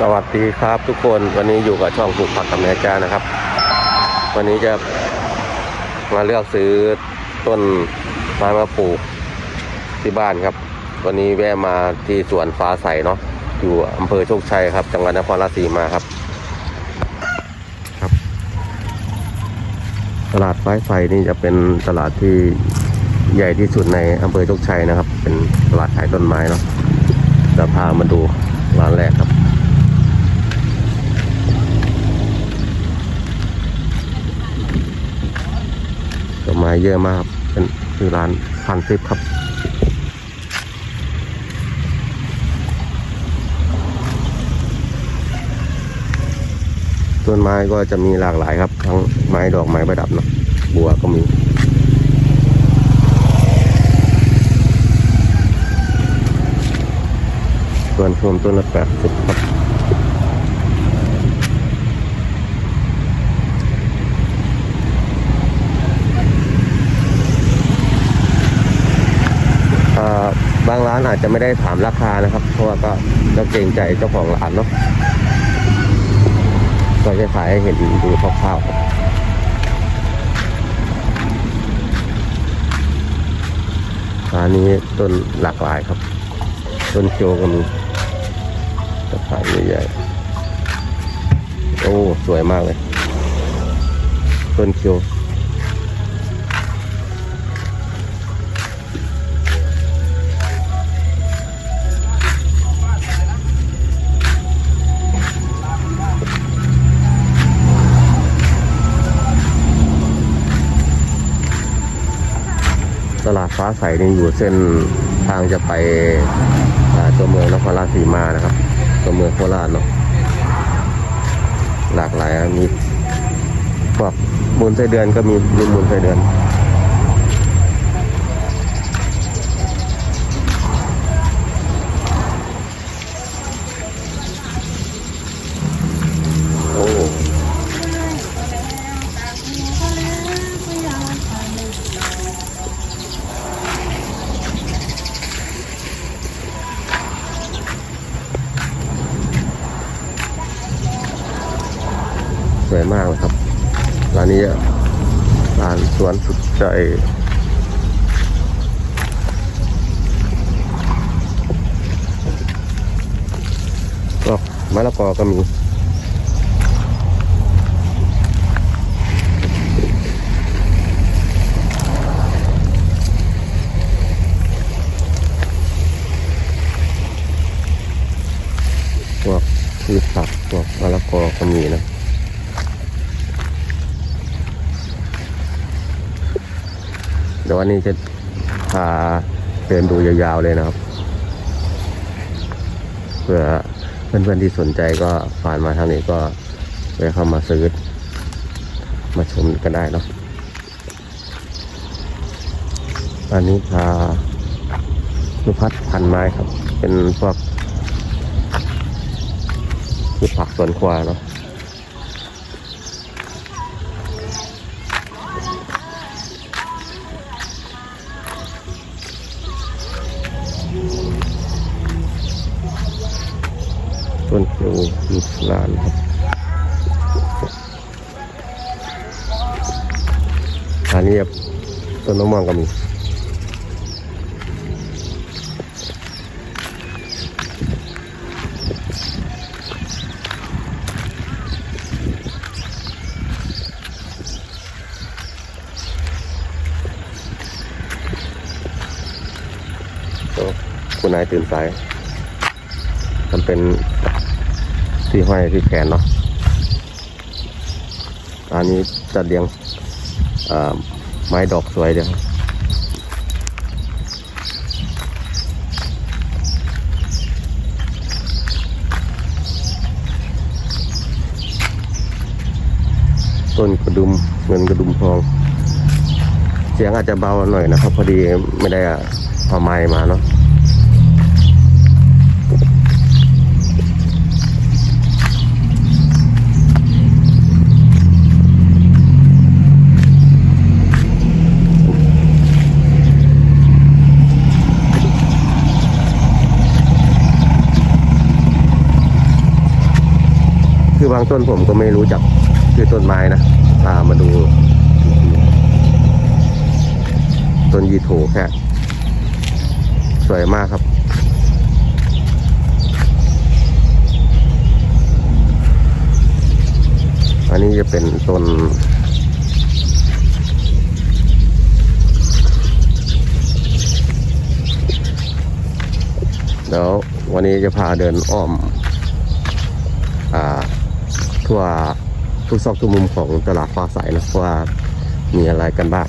สวัสดีครับทุกคนวันนี้อยู่กับช่องปลูกผักกับแม่จ้านะครับ วันนี้จะมาเลือกซื้อต้นไม้มาปลูกที่บ้านครับ วันนี้แวะมาที่สวนฟ้าใสเนาะอยู่อำเภอโชคชัยครับ จังหวัดนครราชสีมาครับ ครับ ตลาดฟ้าใสนี่จะเป็นตลาดที่ใหญ่ที่สุดในอำเภอโชคชัยนะครับ เป็นตลาดขายต้นไม้เนาะจะพามาดูร้านแรกครับ ดอกไม้เยอะมากครับเป็นคือร้านพันซิปครับ ต้นไม้ก็จะมีหลากหลายครับ ทั้งไม้ดอกไม้ประดับเนาะบัวก็มีส่วนชมต้นละแปดสิบครับ เอ่ อาจจะไม่ได้ถามราคานะครับ เพราะว่าก็ก็เกรงใจเจ้าของร้านเนาะก็จะขายให้เห็นดูคร่าวๆร้านนี้ต้นหลากหลายครับ ต้นเคียวก็มีกระถางใหญ่ๆโอ้ สวยมากเลย ต้นเคียว ตลาดฟ้าใสนี่อยู่เส้นทางจะไปตัวเมืองนครราชสีมานะครับ ตัวเมืองโคราชเนาะหลากหลายมีพวกมูลไส้เดือนก็มีมีมูลไส้เดือน โอ้สวยมากเลยครับ ร้านนี้ร้านสวนสุดใจ ก็็มีพวกพืชผักพวกมะละกอก็มีนะเดี๋ยววันนี้จะพาเดินดูยาวๆเลยนะครับ เพื่อ เพื่อนๆที่สนใจก็ผ่านมาทางนี้ก็ไปเข้ามาซื้อมาชมก็ได้เนาะอันนี้พาสุพัฒน์พันไม้ครับ เป็นพวกคือผักสวนครัวเนาะ ขียวมีลานครับอันนี้ครับต้นมะม่วงก็มีคุณนายตื่นสายมันเป็น ที่ห้อยที่แขนเนาะอันนี้จะเลี้ยงไม้ดอกสวยเดียวต้นกระดุมเงินกระดุมทอง เสียงอาจจะเบาหน่อยนะครับ พอดีไม่ได้เอาไม้มาเนาะางต้นผมก็ไม่รู้จักชื่อต้นไม้นะตามมาดู ต้นยีโถแค่สวยมากครับ อันนี้จะเป็นต้นแล้ววันนี้จะพาเดินอ้อม ทั่วทุกซอกทุกมุมของตลาดฟ้าใสนะว่ามีอะไรกันบ้าง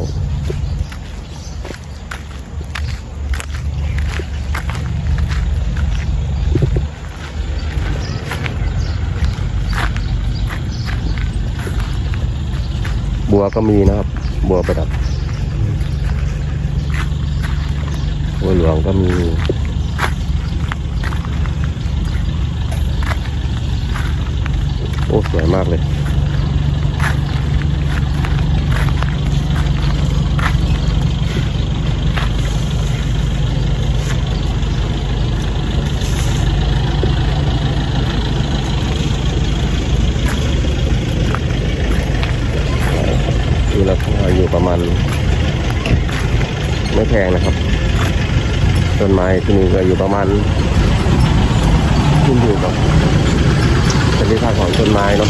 บัวก็มีนะครับ บัวประดับบัวหลวงก็มี อ้สวยมากเลยมีราคาอยู่ประมาณ ไม่แพงนะครับ ต้นไม้ที่นี่ก็อยู่ประมาณขึ้นอยู่กับ ชนิดของต้นไม้เนาะ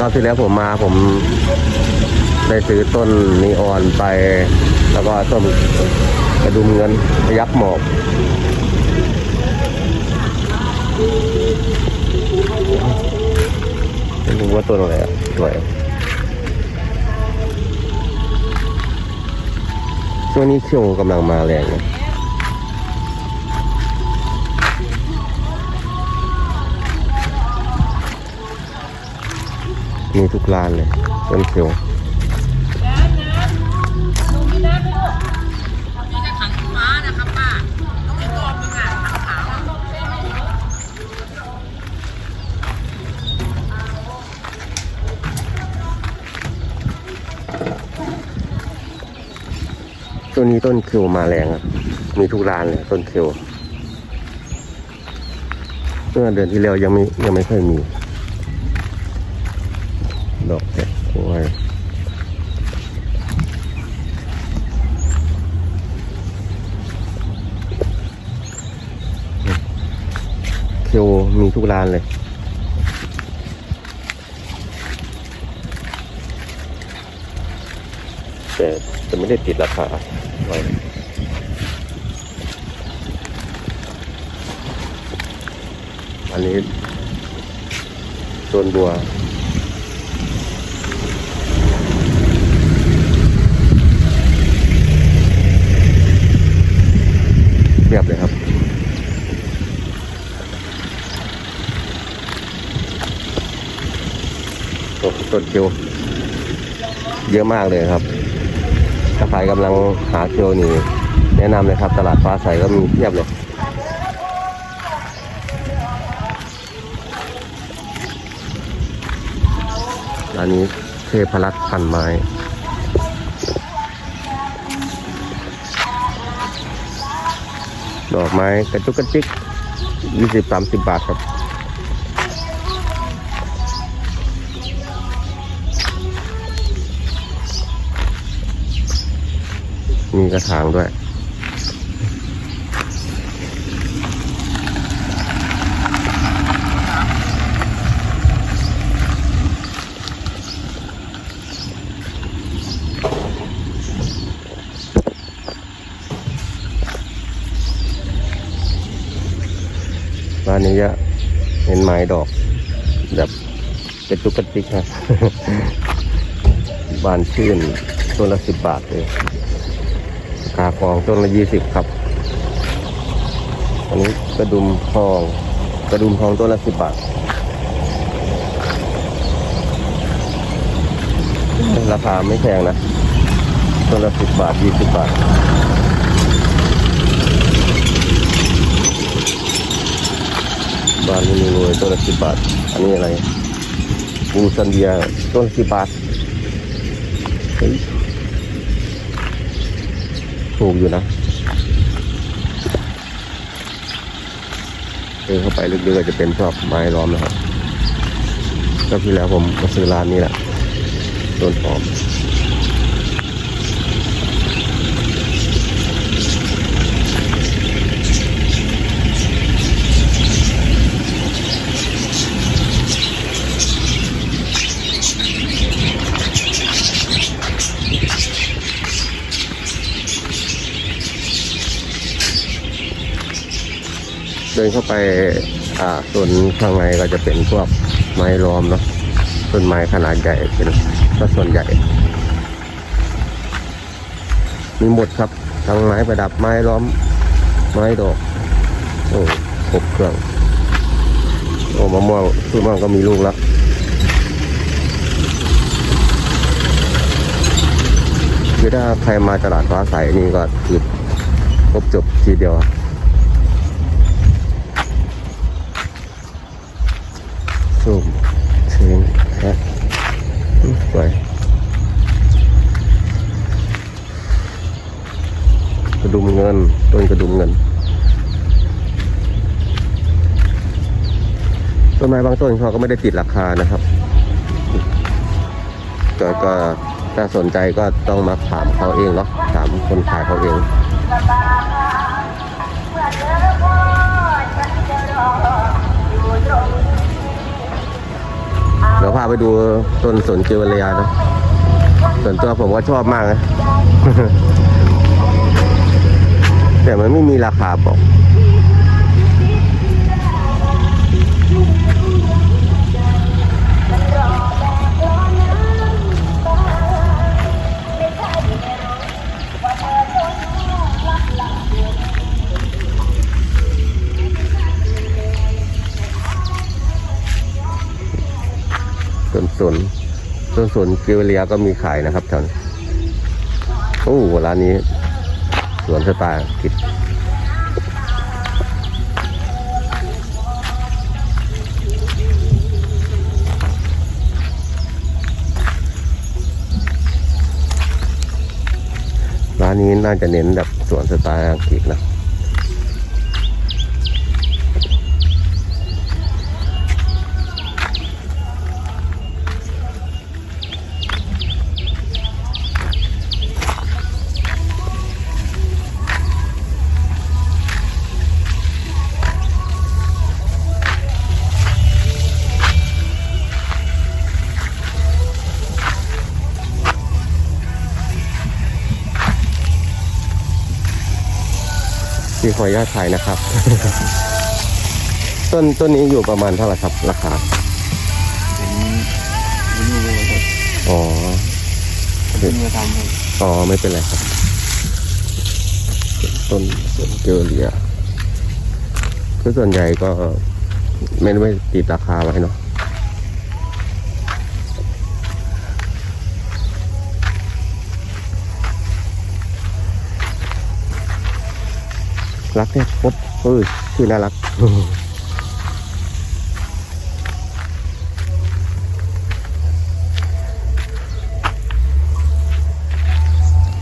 รอบที่แล้วผมมาผมได้ซื้อต้นนีออนไป แล้วก็ต้นกระดุมเงินพยักหมอกไม่รู้ว่าต้นอะไรอะสวย ช่วงนี้เขียวกำลังมาแรงนะมีทุกร้านเลยต้นเขียว ต้นนี้ต้นเขียวมาแรงครับ มีทุกร้านเลยต้นเขียวเมื่อเดือนที่แล้วยังไม่ยังไม่เคยมี ดอกแค่โอ้ยเคียวมีทุกร้านเลยแต่ จะไม่ได้ติดราคาไว้อันนี้โซนบัวเรียบเลยครับต้นต้นคิวเยอะมากเลยครับ ถ้าใครกำลังหาคิวนี่แนะนำเลยครับ ตลาดฟ้าใสก็มีเพียบเลยอันนี้เทพรัตน์พันไม้ดอกไม้กระจุกกระจิกยี่สิบามสิบบาทครับ มีกระถางด้วย บ้านนี้จะเห็นไม้ดอก แบบกระจุกกระจิกนะบานชื่นต้นละสิบบาทเลยาฟองต้นละยี่สิบครับ อันนี้กระดุมทอง กระดุมทองต้นละสิบบาท ราคาไม่แพงนะ ต้นละสิบบาทยี่สิบบาท บานนี้รวยต้นละสิบบาท อันนี้อะไรบูซันเดียต้นละสิบบาทเฮ้ย สูงอยู่นะเดินเข้าไปลึกๆก็จะเป็นชอบไม้ล้อมนะครับก็ที่แล้วผมมาซื้อร้านนี้แหละต้นหอม เดินเข้าไปอ่าส่วนข้างในก็จะเป็นพวกไม้ล้อมเนาะต้นไม้ขนาดใหญ่เป็นก็ส่วนใหญ่ มีหมดครับทั้งไม้ประดับไม้ล้อม ไม้ดอกโอ้ครบเครื่องโอ้มะม่วงทุกมะม่วงก็มีลูกแล้วคือถ้าใครมาตลาดฟ้าใสนี่ก็คือครบจบทีเดียว ส้มเชงแพะสวยกระดุมเงิน ต้นกระดุมเงิน ต้นไม้บางต้นเขาก็ไม่ได้ติดราคานะครับก็ก็ถ้าสนใจก็ต้องมาถามเขาเองเนาะถามคนขายเขาเอง ดี๋ยวพาไปดูต้นสนเกวเลียนะส่วนตัวผมก็ชอบมากนะ แต่มันไม่มีราคาบอก ต้นสนต้นสนเกวเลียก็มีขายนะครับท่านโอ้ร้านนี้ สวนสไตล์กฤษร้านนี้น่าจะเน้นแบบสวนสไตล์อังกฤษนะ ขออนุญาตถ่ายนะครับ ต้นต้นนี้อยู่ประมาณเท่าไหร่ครับ ราคาเป็นวินิโวครับอ๋อเป็นมือทำครับอ๋อไม่เป็นไรครับ ต้นสวนเกลเลียคือส่วนใหญ่ก็ไม่ไม่ติดราคาไว้เนาะ รักเนี่ยครบเฮ้ยชื่อน่ารัก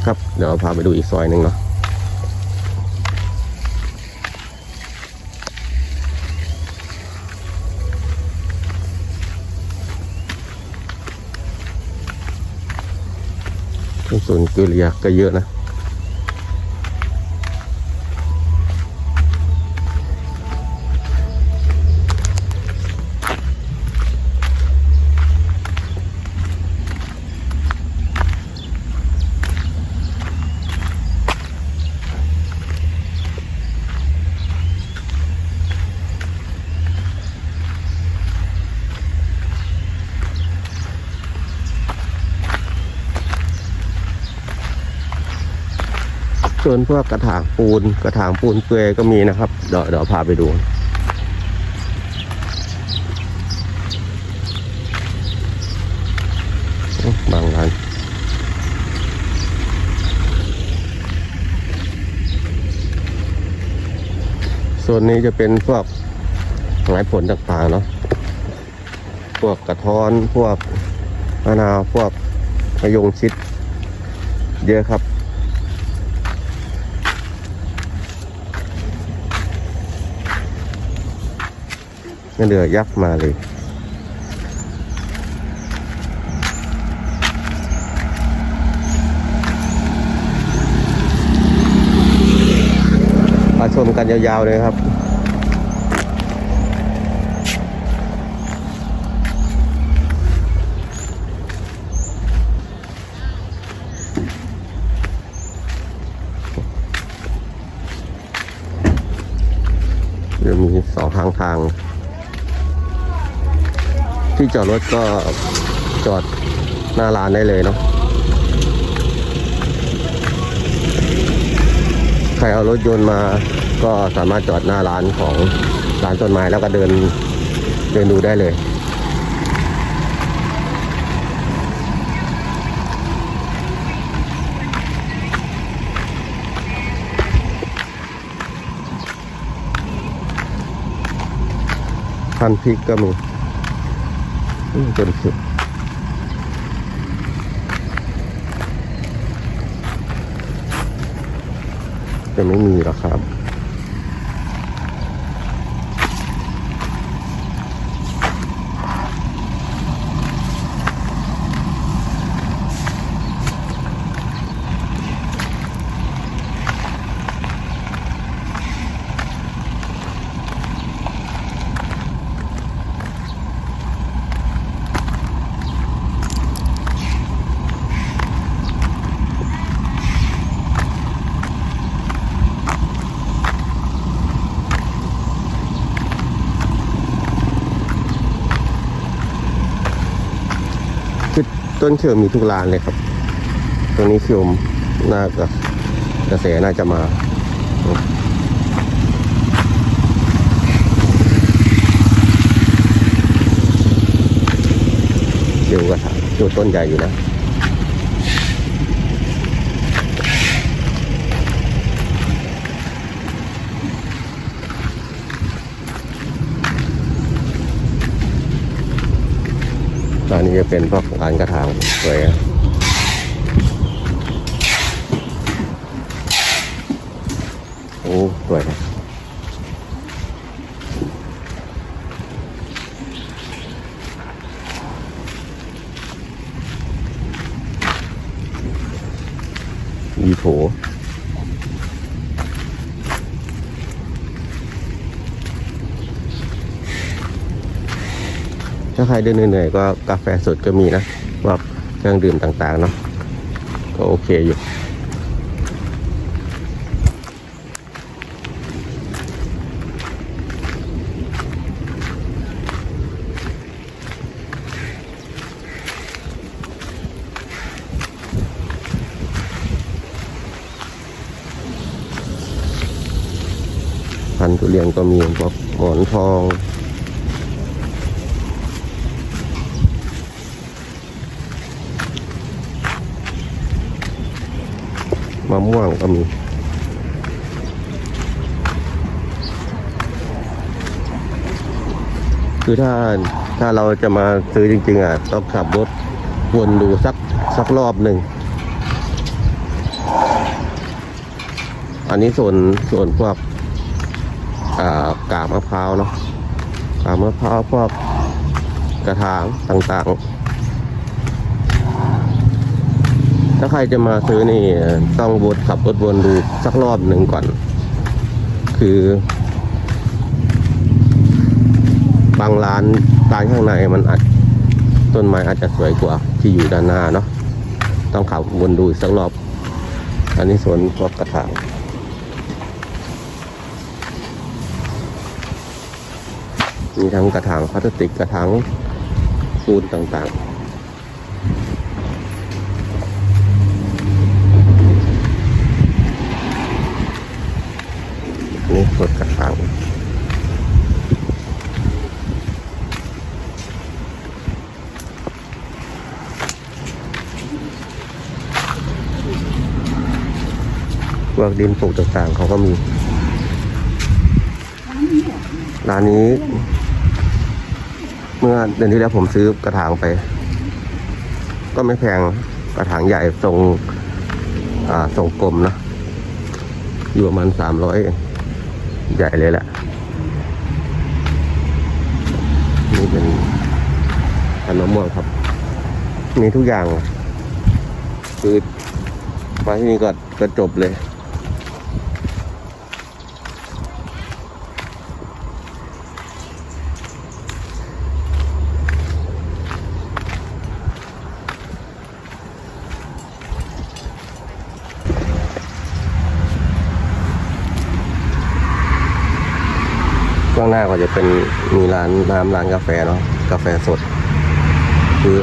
ครับเดี๋ยวพาไปดูอีกซอยหนึ่งเนาะต้นสนเกลียก็เยอะนะ นพวกกระถางปูน กระถางปูนเปลือยก็มีนะครับ เดี๋ยวเดี๋ยวพาไปดู บางร้านส่วนนี้จะเป็นพวกไม้ผลต่างๆเนาะ พวกกระท้อน พวกมะนาว พวกมะยงชิด เยอะครับ เรือยักษ์มาเลยมาชมกันยาวๆเลยครับ จะมีสองทางทาง ที่จอดรถก็จอดหน้าร้านได้เลยเนาะใครเอารถยนต์มาก็สามารถจอดหน้าร้านของร้านต้นไม้แล้วก็เดินเดินดูได้เลยพันพริกก็มี อืมจนสุดจะไม่มีหรอกครับ คือ ต้นเขียวมีทุกร้านเลยครับ ตรงนี้เขียวน่าจะกระแสน่าจะมาเขียวกระถางเขียวต้นใหญ่อยู่นะ อนนี้จะเป็นพวกร้านกระถางสวยอะโอ้สวยนะมีโถ ถ้าใครเดินเหนื่อยๆก็กาแฟสดก็มีนะว่าเครื่องดื่มต่างๆเนาะก็โอเคอยู่พันธุ์ทุเรียนก็มีพวกหมอนทอง ม่วงก็มีคือถ้าถ้าเราจะมาซื้อจริง ๆ อะ ต้องขับรถวนดูสักสักรอบหนึ่ง อันนี้ส่วนส่วนพวกกาบมะพร้าวเนาะกาบมะพร้าวพวกกระถางต่าง ๆ ถ้าใครจะมาซื้อนี่ต้องวนขับรถวนดูสักรอบหนึ่งก่อน คือ บางร้านร้านข้างในมันอาจต้นไม้อาจจะสวยกว่าที่อยู่ด้านหน้าเนาะต้องขับวนดูสักรอบ อันนี้สวนพวกกระถางมีทั้งกระถางพลาสติกกระถางปูนต่างๆ นี่สดกระถางพวกดินปลูกต่างๆเขาก็มี ร้านนี้ เมื่อเดือนที่แล้วผมซื้อกระถางไป ก็ไม่แพงกระถางใหญ่ทรงอ่าทรงกลมนะ อยู่ประมาณสามร้อย ใหญ่เลยแหละนี่เป็นขนมม่วงครับ มีทุกอย่าง คือมาที่นี่ก็ก็จบเลยางหน้าก็จะเป็นมีร้านน้ำร้านกาแฟเนาะกาแฟสด คือ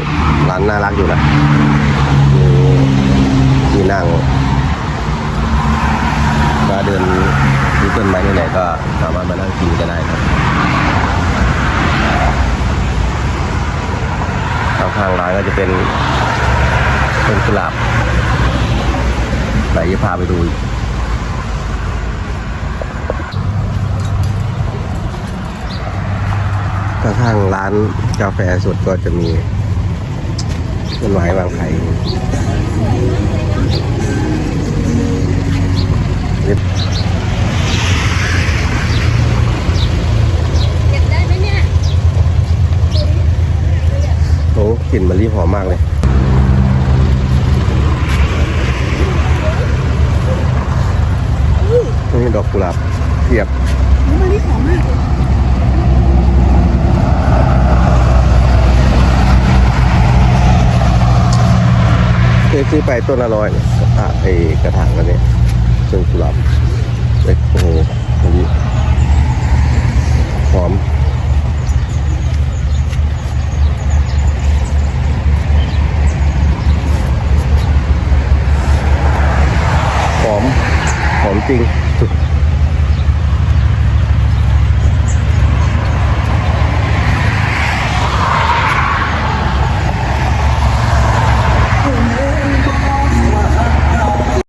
ร้านน่ารักอยู่นะมีที่นั่งก็เดินดูต้นไม้นี่ไหนก็สามารถมานั่งกินก็ได้ครับข้างร้านก็จะเป็นต้นกุหลาบไหนจะพาไปดูอีก ข้างๆร้านกาแฟสดก็จะมีต้นไม้บางไผ่นี่เก็บได้ไหมเนี่ยโอ้กลิ่นมะลิหอมมากเลย นี่ดอกกุหลาบเทียบมันนี่หอมมาก เคยซื้อไปต้นละร้อยกระถางไอกระถางกันเนี่ยซึ่งกุหลาบเล็กโอ้โหมะลิหอมหอม หอมจริง